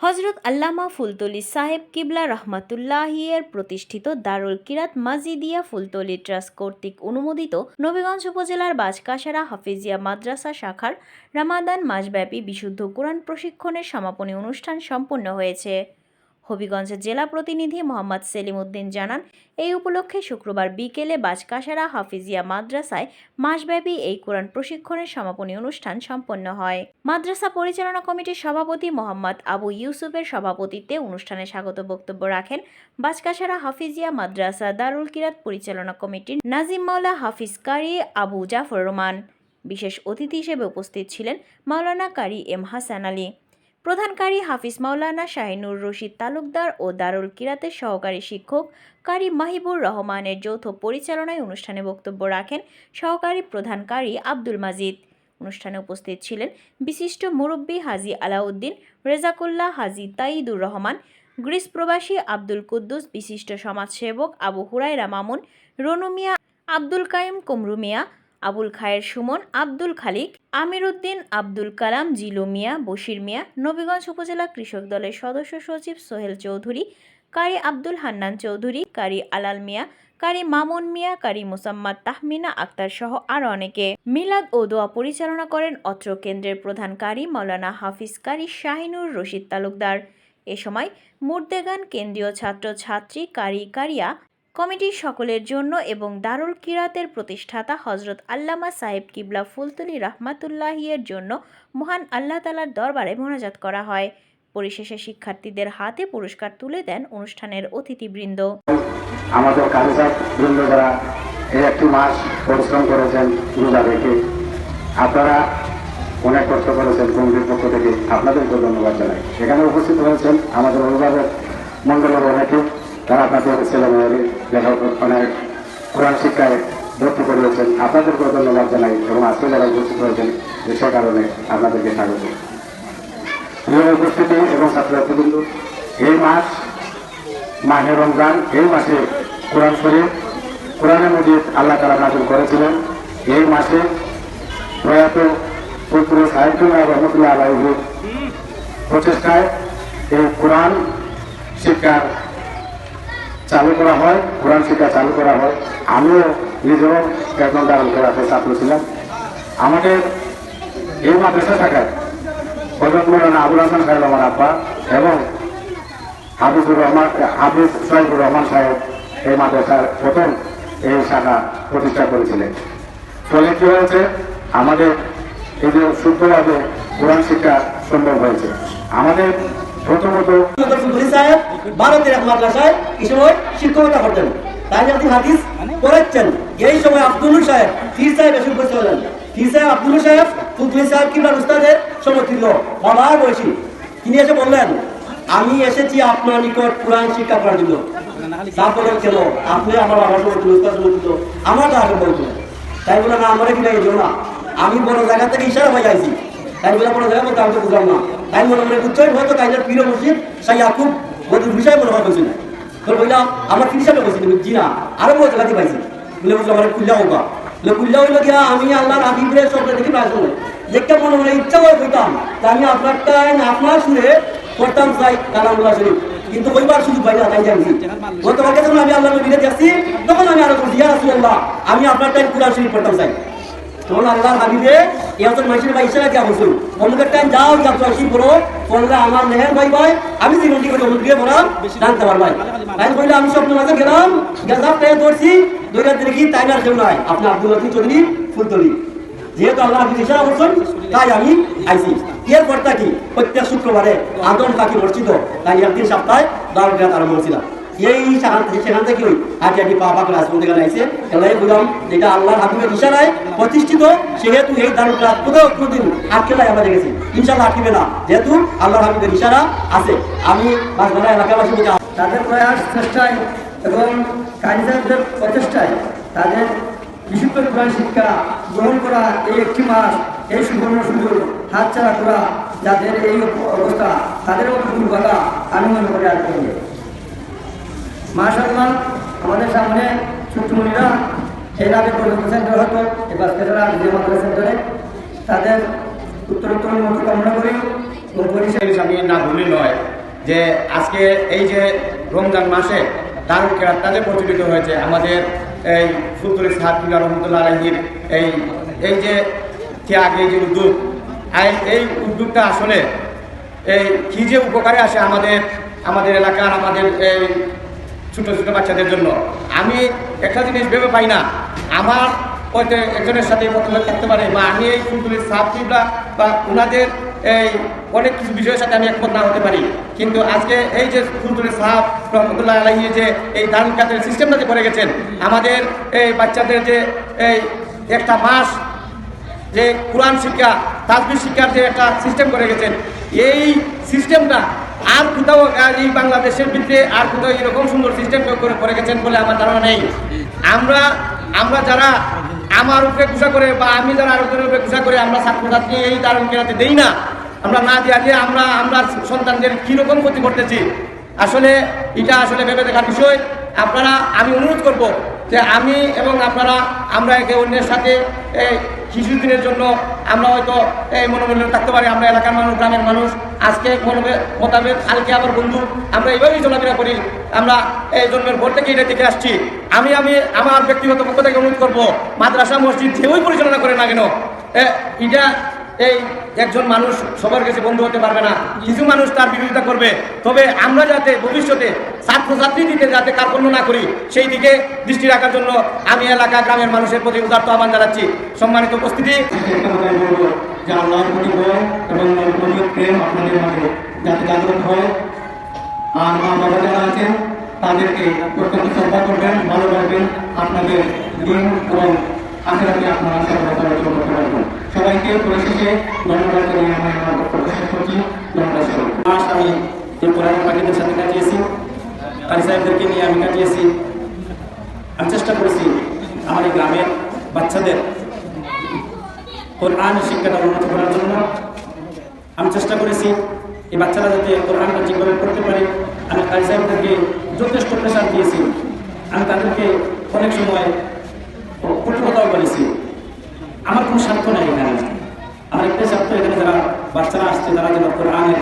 হজরত আল্লামা ফুলতলি সাহেব কিবলা রহমাতুল্লাহিয়ের প্রতিষ্ঠিত দারুল কিরাত মাজিদিয়া ফুলতলি ট্রাস্ট কর্তৃক অনুমোদিত নবীগঞ্জ উপজেলার বাজকাসারা হাফিজিয়া মাদ্রাসা শাখার রামাদান মাসব্যাপী বিশুদ্ধ কোরআন প্রশিক্ষণের সমাপনী অনুষ্ঠান সম্পন্ন হয়েছে। হবিগঞ্জের জেলা প্রতিনিধি মোহাম্মদ সেলিম উদ্দিন জানান, এই উপলক্ষে শুক্রবার বিকেলে বাজকাসারা হাফিজিয়া মাদ্রাসায় মাসব্যাপী এই কোরআন প্রশিক্ষণের সমাপনী অনুষ্ঠান সম্পন্ন হয়। মাদ্রাসা পরিচালনা কমিটির সভাপতি মোহাম্মদ আবু ইউসুফের সভাপতিত্বে অনুষ্ঠানে স্বাগত বক্তব্য রাখেন বাজকাসারা হাফিজিয়া মাদ্রাসা দারুল কিরাত পরিচালনা কমিটির নাজিম মাওলা হাফিজ কারি আবু জাফর রহমান বিশেষ অতিথি হিসেবে উপস্থিত ছিলেন মাওলানা কারি এম হাসান আলী। প্রধান কারি হাফিজ মাওলানা শাহিনুর রশিদ তালুকদার ও দারুল কিরাতের সহকারী শিক্ষক কারি মাহিবুর রহমানের যৌথ পরিচালনায় অনুষ্ঠানে বক্তব্য রাখেন সহকারী প্রধান কারি আব্দুল মাজিদ। অনুষ্ঠানে উপস্থিত ছিলেন বিশিষ্ট মুরব্বী হাজি আলাউদ্দিন, রেজাকুল্লাহ হাজি তাইদুর রহমান, গ্রিস প্রবাসী আব্দুল কুদ্দুস, বিশিষ্ট সমাজসেবক আবু হুরাইরা মামুন, রনু মিয়া, আব্দুল কাইম কুমরু মিয়া আবুল খায়ের সুমন, আব্দুল খালিক আমির উদ্দিন আব্দুল কালাম, জিলু মিয়া, বশির মিয়া, নবীগঞ্জ উপজেলা কৃষক দলের সদস্য সচিব সোহেল চৌধুরী, কারি আব্দুল হান্নান চৌধুরী, কারি আলাল মিয়া, কারি মামুন মিয়া, কারি মোসাম্মদ তাহমিনা আক্তার সহ আরও অনেকে। মিলাদ ও দোয়া পরিচালনা করেন অত্র কেন্দ্রের প্রধান কারি মৌলানা হাফিজ কারি শাহিনুর রশিদ তালুকদার। এ সময় মুর্দেগান কেন্দ্রীয় ছাত্র ছাত্রী কারি কারিয়া কমিটির সকলের জন্য এবং দারুল কিরাতের প্রতিষ্ঠাতা হজরত আল্লামা সাহেব কিবলা ফুলতুলি রহমাতুল্লাহিয়ের জন্য মহান আল্লাহ তালার দরবারে মোনাজাত করা হয়। পরিশেষে শিক্ষার্থীদের হাতে পুরস্কার তুলে দেন অনুষ্ঠানের অতিথিবৃন্দ। আমাদের কারিগর বৃন্দ যারা এই একটি মাস পরিশ্রম করেছেন রোজা রেখে আপনারা অনেক কষ্ট করেছেন কমিটির পক্ষ থেকে। আপনাদেরকে ধন্যবাদ জানাই। এখানে উপস্থিত হয়েছেন আমাদের অভিভাবক মন্ডলের অনেকে। তারা আপনাদের ছেলেমেয়েদের লেখা অনেক কোরআন শিক্ষায় ভর্তি করিয়েছেন আপনাদেরকেও ধন্যবাদ জানাই এবং আজকে যারা উপস্থিত হয়েছেন সে কারণে আপনাদেরকে স্বাগত। প্রিয় উপস্থিতি এবং ছাত্রছাত্রীবৃন্দ এই মাস, মাহে রমজান, এই মাসে কোরআন শরীফ কোরআনের মজিদ আল্লাহ তালা নাজিল করেছিলেন। এই মাসে প্রয়াত পুত্র সাহিত্যুল্লাহ রহমতুল্লাহ আলাইহির প্রচেষ্টায় এই কোরআন শিক্ষার চালু করা হয়, কোরআন শিক্ষা চালু করা হয়। আমিও নিজেও একজন দারুল করাতে ছাত্র ছিলাম। আমাদের এই মাদ্রাসা শাখায় হজরত মৌলানা আবুল হাসান সাহেব আমার আব্বা এবং হাফিজুর রহমান, হাফিজ সাহেবুর রহমান সাহেব এই মাদ্রাসার প্রথম এই শাখা প্রতিষ্ঠা করেছিলেন। ফলে কি হয়েছে? আমাদের এই যে শুদ্ধভাবে কোরআন শিক্ষা সম্ভব হয়েছে। আমাদের ভারতের এই সময় শিক্ষকতা তাই এই সময় আব্দুল সাহেব ফির সাহেব এসে উপস্থিত হলেন। ফির সাহেব, আব্দুল সাহেব সাহেব তিনি এসে বললেন, আমি এসেছি আপনার নিকট কোরআন শিক্ষা করার জন্য। তারপরে কেন? আপনি আমার বাবার সমতুল্য উস্তাদ সমতুল্য আমার তো আগে বলতো তাই বলে না আমার কি না। আমি বড় জায়গা থেকে ইশারা হয়ে যাইছি। তাই বলে বড় জায়গা বলতে আমি তো বুঝলাম না। তাই মনে মনে বুঝছই হয়তো কাইজার প্রিয় মসজিদ, সাই আকুব বদুর বিষয় মনে হয় বলছিল তো বললাম আমার কি হিসাবে বলছিল জি না আরও বড় জায়গাতে পাইছি। বলে বুঝলাম আমার কুল্লা হোকা বলে কুল্লা হইল কি আমি দেখি প্রায় মনে মনে ইচ্ছা করে কইতাম তা আমি আপনার টাইম, আপনার শুনে করতাম চাই কালামুল্লাহ শরীফ। কিন্তু ওইবার পাই না তাই জানছি। গতবার আমি আল্লাহ নবীরে যাচ্ছি তখন আমি আরও বলছি, ইয়া রাসূলুল্লাহ, আমি আপনার টাইম কুরআন শরীফ পড়তাম চাই তখন আল্লাহর হাবিবে দিয়া বলছিল অমুকের টাইম যাও বললে আমার ভাই ভাই, আমি দিয়ে বলাম জানতে পারবাই তাই বললে, আমি স্বপ্ন মাঝে গেলাম ধরছি দুই রাত দেখি তাই না কেউ আপনি আব্দুল ফুলতলি। যেহেতু আল্লাহ করছেন, তাই আমি আইছি। এর পরটা কি? প্রত্যেক শুক্রবারে আদম পাখি মসজিদ তাই একদিন সপ্তাহে বারো টাকা আরম্ভ করছিলাম এই সেখান থেকে ওই হাঁটি হাঁটি পা পা ক্লাস বলতে গেলে আইসে এলাই বুঝলাম যেটা আল্লাহর হাবিবের ইশারায় প্রতিষ্ঠিত, সেহেতু এই দারুল ক্লাস কোথাও কোনোদিন আটকে নাই আমরা দেখেছি। ইনশাল্লাহ আটকিবে না। যেহেতু আল্লাহর হাবিবের ইশারা আছে। আমি বাসধারা এলাকাবাসী তাদের প্রয়াস, চেষ্টায় এবং কারিগরদের প্রচেষ্টায় তাদের বিশুদ্ধ কোরআন শিক্ষা গ্রহণ করা এই একটি মাস, এই সুবর্ণ সুযোগ হাতছাড়া করা যাদের এই অবস্থা, তাদের দুর্ভাগা আমি মনে করি আর করি মাশাল্লাহ আমাদের সামনে ছোট্টমণিরা এর আগে পর্যন্ত সেন্টার হতো এবার কেজারা বিজয় সেন্টারে তাদের উত্তরোত্তর মতো কামনা করি পরিষদ জিনিস আমি না ভুলি নয় যে আজকে এই যে রমজান মাসে দারুল কেরাতটা যে প্রচলিত হয়েছে, আমাদের এই ফুলতুলি সাহাবিল্লা রহমতুল্লাহ আলহির এই এই যে ত্যাগ এই যে উদ্যোগ এই উদ্যোগটা আসলে এই কী যে উপকারে আসে আমাদের আমাদের এলাকার, আমাদের এই ছোট ছোট বাচ্চাদের জন্য। আমি একটা জিনিস ভেবে পাই না। আমার হয়তো একজনের সাথে মতভেদ থাকতে পারে বা আমি এই ফুলতুলির সাহাবিবরা বা ওনাদের এই অনেক কিছু বিষয়ের সাথে আমি একমত না হতে পারি। কিন্তু আজকে এই যে ফুলতুলির সাহাব রহমতুল্লাহ আলাহি যে এই দান কাতের সিস্টেমটা যে করে গেছেন, আমাদের এই বাচ্চাদের যে এই একটা মাস, যে কোরআন শিক্ষা তাজবির শিক্ষার যে একটা সিস্টেম করে গেছেন, এই সিস্টেমটা আর কোথাও এই বাংলাদেশের ভিতরে আর কোথাও এরকম সুন্দর সিস্টেম করে করে গেছেন বলে আমার ধারণা নেই। আমরা আমরা যারা আমার উপরে গুছা করে বা আমি যারা আর উপরে গুছা করে, আমরা ছাত্রছাত্রী এই দারুণ কেনাতে দেই না। আমরা না দেওয়া দিয়ে আমরা আমরা সন্তানদের কীরকম ক্ষতি করতেছি? আসলে এটা আসলে ভেবে দেখার বিষয়। আপনারা, আমি অনুরোধ করব যে আমি এবং আপনারা, আমরা একে অন্যের সাথে শিশু দিনের জন্য আমরা হয়তো, এই মনোমূল্য থাকতে পারি। আমরা এলাকার মানুষ, গ্রামের মানুষ আজকে মনোভেদ মোতাবেক, কালকে আমার বন্ধু, আমরা এইভাবেই চলাফেরা করি। আমরা এই জন্মের ভোর থেকে এটা দেখে আসছি। আমি আমি আমার ব্যক্তিগত পক্ষ থেকে অনুরোধ করব, মাদ্রাসা, মসজিদ যেই পরিচালনা করে না কেন এটা এই একজন মানুষ সবার কাছে বন্ধু হতে পারবে না। কিছু মানুষ তার বিরোধিতা করবে। তবে আমরা যাতে ভবিষ্যতে ছাত্রছাত্রী দিকে যাতে কার্পণ্য না করি, সেই দিকে দৃষ্টি রাখার জন্য আমি এলাকা, গ্রামের মানুষের প্রতি উদার্ত আহ্বান জানাচ্ছি। সম্মানিত উপস্থিতি। যে আল্লাহর প্রতি ভয় এবং নবীর প্রেম আপনাদের মাঝে যাতে জাগ্রত হয়। আর মা বাবা যারা আছেন, তাদেরকে প্রত্যন্ত শ্রদ্ধা করবেন ভালোবাসবেন আপনাদের দিন এবং আখেরাতে আপনারা সর্বদা করতে পারবেন সবাইকে পরিশেষে ধন্যবাদ জানিয়ে আমি আমার বক্তব্য করছি। ধন্যবাদ সবাইকে। মাস আমি এই কোরআন পাখিদের সাথে কাটিয়েছি কারি সাহেবদেরকে নিয়ে আমি কাটিয়েছি। আমি চেষ্টা করেছি আমার এই গ্রামের বাচ্চাদের কোরআন শিক্ষাটা উন্নত করার জন্য আমি চেষ্টা করেছি এই বাচ্চারা যাতে কোরআনটা ঠিকভাবে করতে পারে। আমি কারি সাহেবদেরকে যথেষ্ট প্রেশার দিয়েছি। আমি তাদেরকে অনেক সময় কঠোরতাও বলেছি। আমার কোনো স্বার্থ নাই এখানে। আমার একটাই স্বার্থ এখানে যারা বাচ্চারা আসছে, তারা যেন কোরআনের